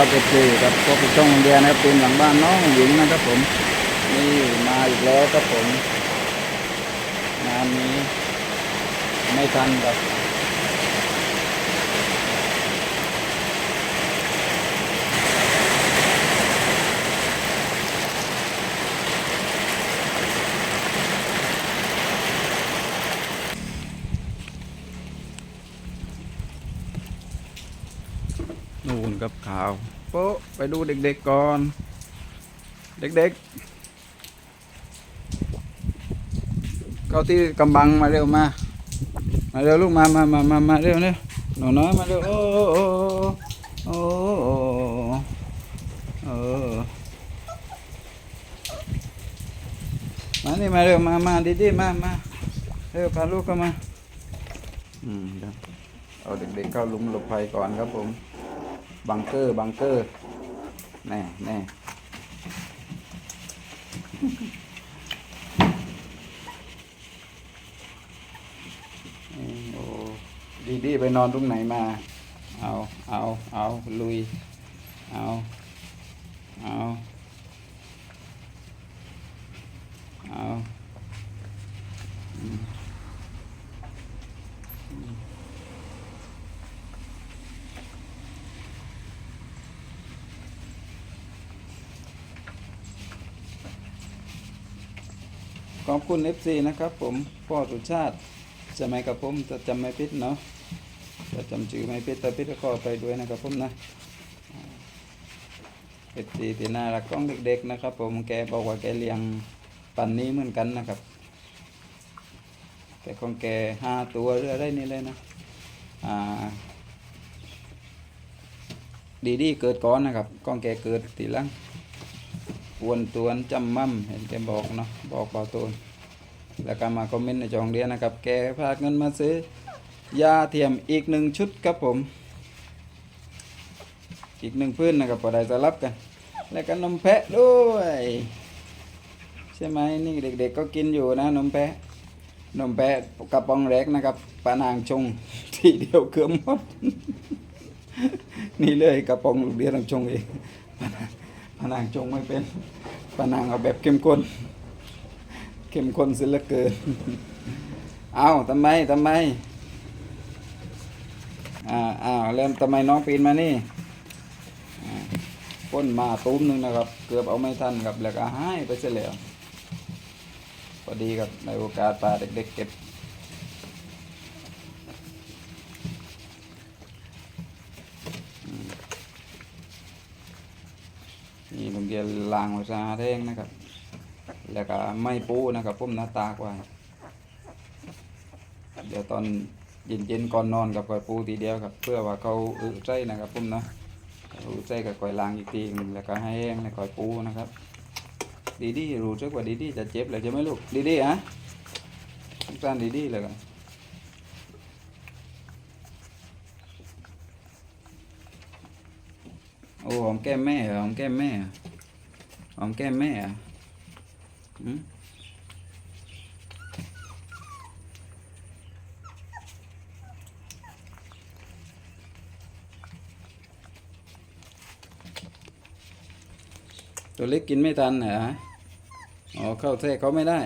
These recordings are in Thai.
ครับเอฟซีครับพบกับช่องเดียนะครับเป็นหลังบ้านน้องหญิงนะครับผม นี่มาอีกแล้วครับผม งานนี้ไม่ทันครับ นู่นกับข่าวโป๊ะ ไปดูเด็กๆก่อน เด็กๆ เข้าที่กำบังมาเร็วมา มาเร็วลูกมามามามามาเร็วเร็วหนูน้อยมาเร็วโอ้โอ้โอ้โอ้โอ้มานี่มาเร็วมามาดีๆมามาเร็วพาลูกเข้ามา อืมครับเอาเด็กๆเข้าหลุมหลบภัยก่อนครับผม บังเกอร์ บังเกอร์ แน่แน่โอ้ดีดีไปนอนตรงไหนมา เอา เอา เอา ลุย เอา เอาเอาอืม ขอบคุณ FC นะครับผมพ่อสุชาติจะไม่กับผมจะจำไม่พิษเนาะจะจำชื่อไม่พิษแต่พิษก็ขอไปด้วยนะครับผมนะเอฟซีที่น่ารักของเด็กๆนะครับ ผมแกบอกว่าแกเลี้ยงปันนี้เหมือนกันนะครับแต่ของแกห้าตัวเรือได้นี่เลยนะอ่าดีดีเกิดก่อนนะครับก้องแกเกิดทีลัง วนตวนจำมั่มเห็นแกบอกเนาะบอกเบาตูนแล้วก็มาคอมเมนต์ในจองเรียนนะครับ แกพาเงินมาซื้อยาเทียมอีกหนึ่งชุดครับผม อีกหนึ่งพื้นนะครับพอได้สลับกัน แล้วก็นมแพะด้วย ใช่ไหมนี่เด็ก ๆ ก็กินอยู่นะนมแพะนมแพะกระป๋องแรกนะครับปานางชงทีเดียวเกือบหมด นี่เลยกระป๋องลูกเดียวต้องชงเอง ปานางปานางไม่เป็นปานางเอาแบบเข้มข้นเข้มข้นเสียเหลือเกิน เอาทำไมทำไมอ่าอ้าวแล้วทำไมน้องปีนมานี่อ่าพ่นมาตุ้มหนึ่งนะครับ เกือบเอาไม่ทันครับแล้วก็หายไปเสียแล้วพอดีครับในโอกาสปาเด็กๆเก็บ นี่โรงเรียนลางวิชาแท่งนะครับ แล้วก็ไม่ปูนะครับพุ่มหน้าตากไว้ เดี๋ยวตอนเย็นๆก่อนนอนกับก่อยปูทีเดียวครับ เพื่อว่าเขาอึใจนะครับพุ่มนะอึใจกับก่อยลางอีกทีนึงแล้วก็ให้แห้งแล้วก่อยปูนะครับ ดีดีรู้จักว่าดีดีจะเจ็บเลยใช่ไหมลูกดีดีฮะทุกท่านดีดีเลยกัน อ้หอมแก้มแม่หอมแก้มแม่หอมแก้มแม่อืมตัวเล็กกินไม่ทันเหรออ๋อเข้าแทรกเขาไม่ได้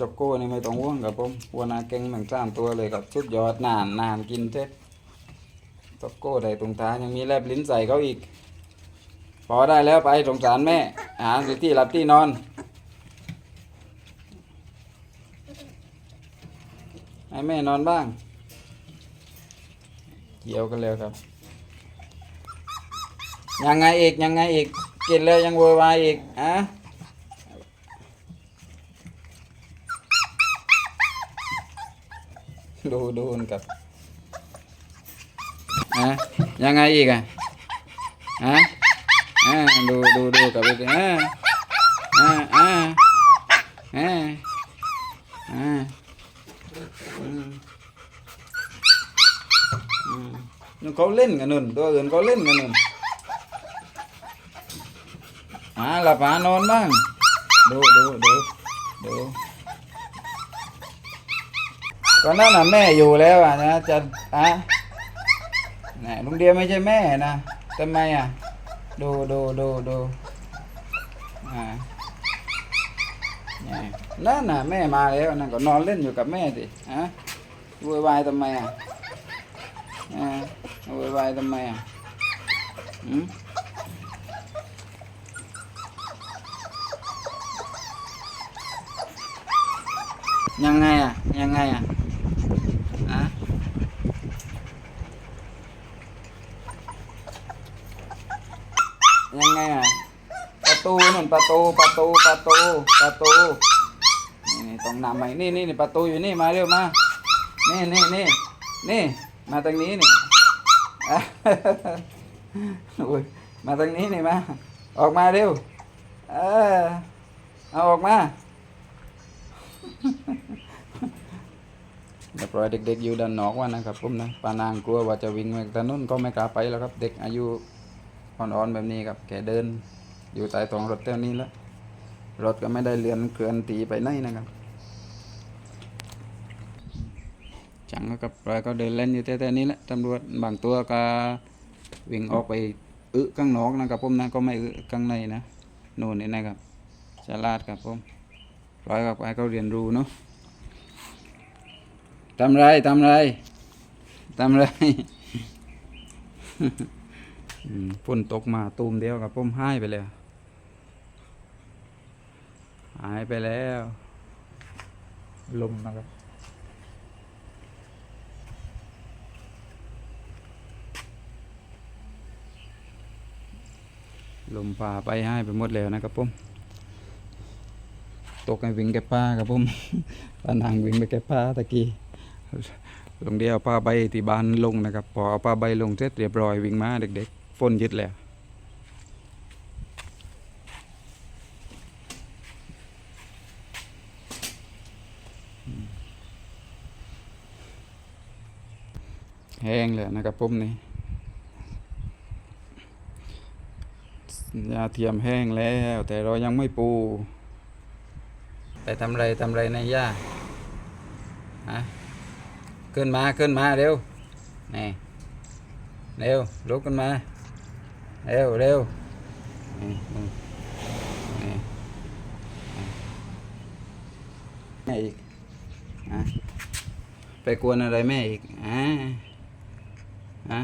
ช็อกโก้นี่ไม่ต้องห่วงครับผมวัวนาเก่งเหมือนสามตัวเลยครับสุดยอดนานนานกินเท็ดช็อกโก้ได้ตรงท้ายยังมีแลบลิ้นใส่เขาอีก พอได้แล้วไปสงสารแม่หาสิที่หลับที่นอนให้แม่นอนบ้าง เกี่ยวกันแล้วครับ ยังไงอีกยังไงอีกกินแล้วยังโวยวายอีกอะ ดูดูนกับอะยังไงอีกอะฮะอ่าดูดูดูกับไปอ่าอ่าอ่าอ่าอ่าอืม กันนู่นตัวอื่นเขาเล่นกันนู่นหาหลับหานอนบ้างดูดูดูดูก็นั่นน่ะแม่อยู่แล้วอะนะจะอะนี่ลุงเดียไม่ใช่แม่นะทำไมอะดูดูดูดูอ่านี่นั่นน่ะแม่มาแล้วนั่นก็นอนเล่นอยู่กับแม่สิฮะวุ่นวายทำไมอะอ่าวุ่นวายทำไมอะอืมยังไงอะยังไงอะ ยังไงอะ ประตูนั่นประตูประตูประตูประตูนี่ต้องนำไปนี่นี่นี่ประตูอยู่นี่มาเร็วมานี่นี่นี่นี่มาตรงนี้นี่อะอุ้ยมาตรงนี้นี่มาออกมาเร็วเออเอาออกมาเรียบร้อยเด็กๆอยู่ด้านนอกว่านะครับผมนะปานางกลัวว่าจะวิ่งมาถนนก็ไม่กล้าไปแล้วครับ เด็กอายุ อ่อนๆแบบนี้ครับแกเดิน อยู่ใต้ท้องรถเท่านี้แล้วรถก็ไม่ได้เลือนเคลื่อนตีไปไหนนะครับจังกับรอยก็เดินเล่นอยู่แถวๆนี้แหละตำรวจบางตัวก็วิ่งออกไปอึข้างนอกนะครับผมนะก็ไม่อึข้างในนะนู่นนี่นะครับฉลาดครับผมร้อยกับไปเขาเรียนรู้เนาะทำไรทำไรทำไร ฝนตกมาตูมเดียวกับผมหายไปแล้ว หายไปแล้ว ลมนะครับลมพาไปให้ไปหมดแล้วนะครับผมตกให้วิ่งแกป้าครับผมป้านางวิ่งไปแกป้าตะกี้ลงเดียวป้าใบที่บ้านลงนะครับ พอเอาป้าใบลงเสร็จเรียบร้อยวิ่งมาเด็กๆ ฝนยึดแล้วแห้งแล้วนะครับผมนี่ยาเทียมแห้งแล้ว แต่เรายังไม่ปู ไปทำไรทำไรในย่าฮะขึ้นมาขึ้นมาเร็วนี่เร็วลุกขึ้นมา เร็วเร็วแม่อีกอไปกวนอะไรแม่อีกอะอะ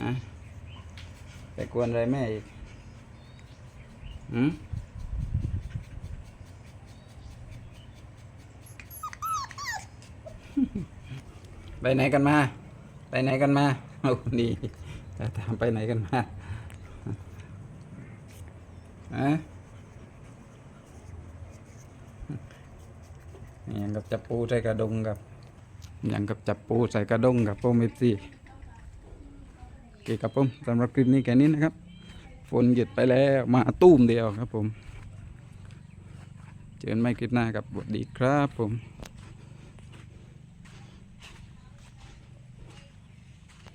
อะไปกวนอะไรแม่อีกอืมไปไหนกันมา ไปไหนกันมาโอ้นี่ แต่ถามไปไหนกันมาอะนี่ยังกับจับปูใส่กระดงกับอยังกับจับปูใส่กระดงกับโปมเอฟซีโอเคครับผมสำหรับคลิปนี้แค่นี้นะครับ ฝนหยุดไปแล้วมาตุ้มเดียวครับผม เจอกันไม่คลิปหน้าครับสวัสดีครับผม